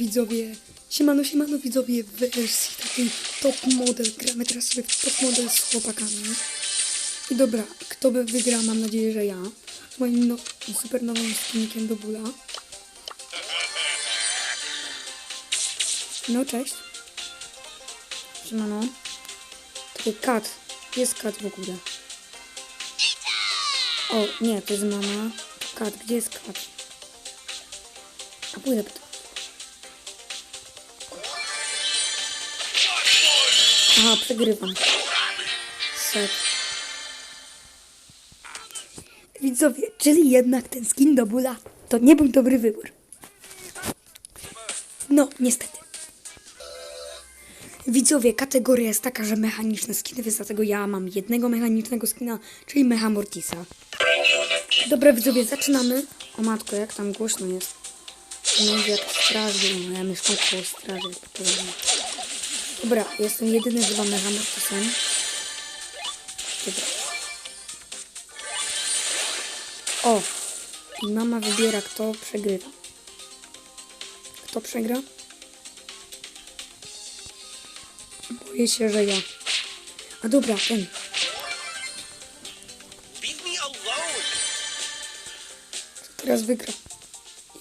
widzowie, siemano, siemano widzowie w wersji takiej top model. Gramy teraz sobie w top model z chłopakami. I dobra, kto by wygra, mam nadzieję, że ja. Z moim no, super nowym skinikiem do bóla. No, cześć. Siemano. Taki kat. Jest kat w ogóle. O, nie, to jest mama. Kat, gdzie jest kat? A pójdę po Aha, przegrywam. Set. Widzowie, czyli jednak ten skin do bóla to nie był dobry wybór. No, niestety. Widzowie, kategoria jest taka, że mechaniczne skiny, więc dlatego ja mam jednego mechanicznego skina, czyli Mecha Mortisa. Dobra, widzowie, zaczynamy. O matko, jak tam głośno jest. Nie wiem, jak straży, no ja mieszkam koło straży. Dobra, jestem jedyny chyba Mecha Mortisem. Dobra. O! I mama wybiera, kto przegrywa. Kto przegra? Boję się, że ja. A dobra, ten. Kto teraz wygra?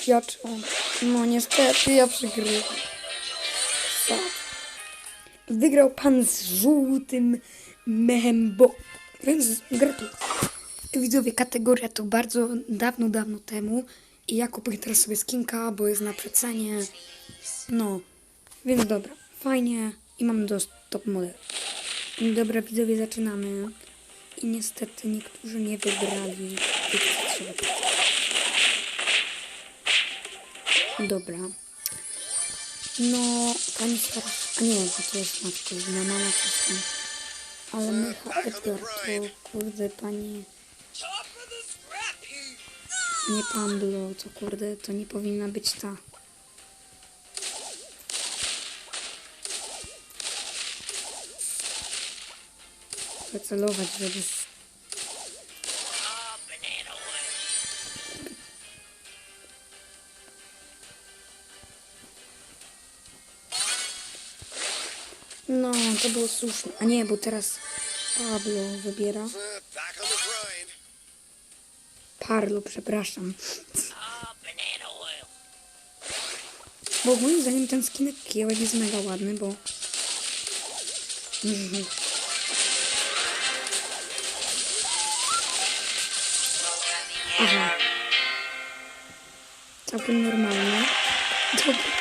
Ja czy on? No niestety, ja przegrywam. Sad. Wygrał pan z żółtym mechem, bo... Więc gratuluję. Widzowie, kategoria to bardzo dawno, dawno temu. I ja kupuję teraz sobie skinka, bo jest na przecenie. No, więc dobra, fajnie. I mam do top model. Dobra, widzowie, zaczynamy. I niestety niektórzy nie trzeba. Dobra. No, pani starsza. A nie, bo to jest matka, na mama coś. Ale Mecha Edgar to kurde pani. Nie Pamblo, to kurde, to nie powinna być ta. Chcę celować, żeby... No, to było słuszne. A nie, bo teraz Pablo wybiera. Parlo, przepraszam. Bo moim zdaniem ten skinek kiełek jest mega ładny, bo... Mhm. Aha. Całkiem normalne. Dobra.